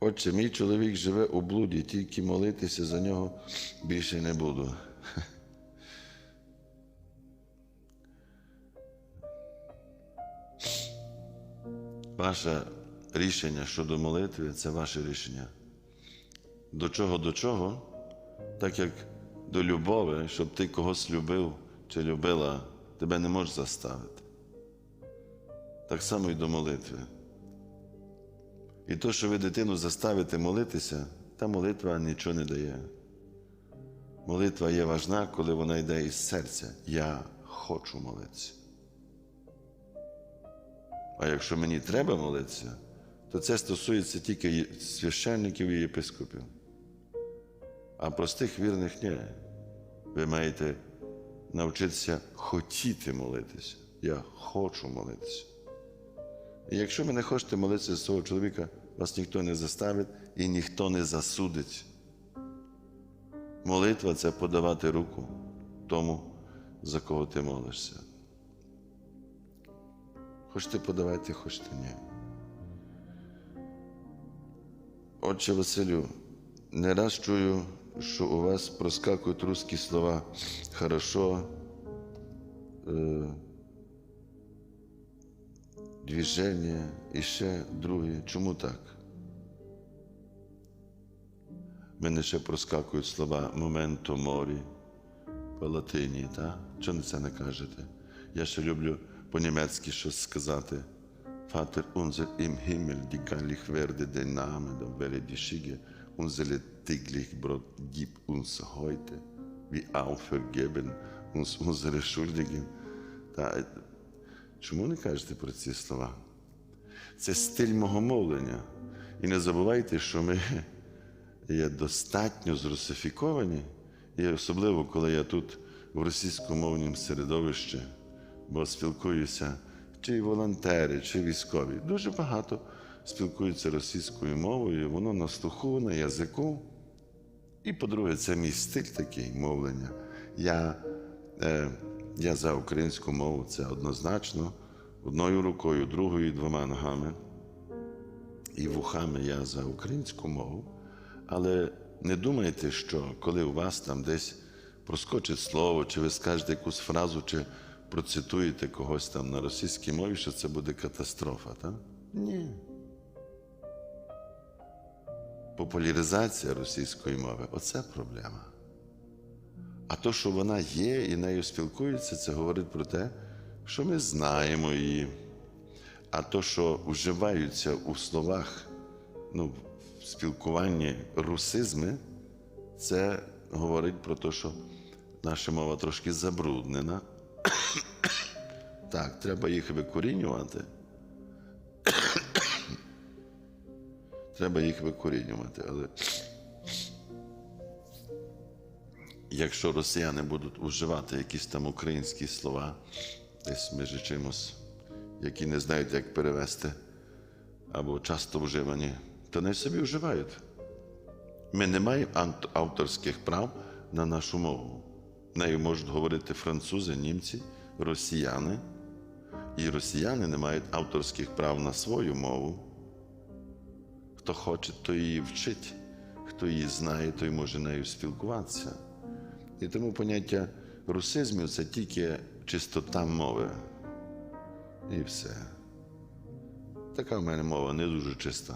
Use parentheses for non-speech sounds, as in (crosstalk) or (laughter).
Отче, мій чоловік живе у блуді, тільки молитися за нього більше не буду. Ваше рішення щодо молитви це ваше рішення. До чого до чого, так як до любові, щоб ти когось любив чи любила, тебе не можеш заставити. Так само і до молитви. І то, що ви дитину заставите молитися, та молитва нічого не дає. Молитва є важна, коли вона йде із серця. Я хочу молитися. А якщо мені треба молитися, то це стосується тільки священників і єпископів. А простих вірних ні. Ви маєте навчитися хотіти молитися. Я хочу молитися. І якщо ви не хочете молитися за свого чоловіка, вас ніхто не заставить і ніхто не засудить. Молитва це подавати руку тому, за кого ти молишся. Хочете подавайте, хочете ні. Отче Василю, не раз чую, що у вас проскакують русські слова хорошо, движення і ще друге. Чому так? В мене ще проскакують слова моменто морі по латині, так? Чому це не кажете? Я ще люблю по-німецьки щось сказати. Vater unser im Himmel, die geilig werde dein Name, dann werde die Schige, unsere täglich Brot gib uns heute, wie auch vergeben uns unsere Schuldigen. Та, чому не кажете про ці слова? Це стиль мого мовлення. І не забувайте, що ми (laughs) є достатньо зрусифіковані, і особливо, коли я тут в російськомовному середовищі, бо спілкуюся чи волонтери, чи військові. Дуже багато спілкуються російською мовою, воно на слуху, на язику. І, по-друге, це мій стиль такий мовлення. Я, е, я за українську мову це однозначно, одною рукою, другою, двома ногами. І вухами я за українську мову. Але не думайте, що коли у вас там десь проскочить слово, чи ви скажете якусь фразу, чи процитуєте когось там на російській мові, що це буде катастрофа, так? Ні. Популяризація російської мови оце проблема. А то, що вона є і нею спілкуються, це говорить про те, що ми знаємо її. А то, що вживаються у словах, ну, в спілкуванні русизми, це говорить про те, що наша мова трошки забруднена. Так, треба їх викорінювати. треба їх викорінювати, але якщо росіяни будуть вживати якісь там українські слова, десь між чимось, які не знають, як перевести, або часто вживані, то не собі вживають. Ми не маємо авторських прав на нашу мову. Нею можуть говорити французи, німці, росіяни. І росіяни не мають авторських прав на свою мову. Хто хоче, той її вчить, хто її знає, той може нею спілкуватися. І тому поняття русизмів це тільки чистота мови. І все. Така в мене мова не дуже чиста.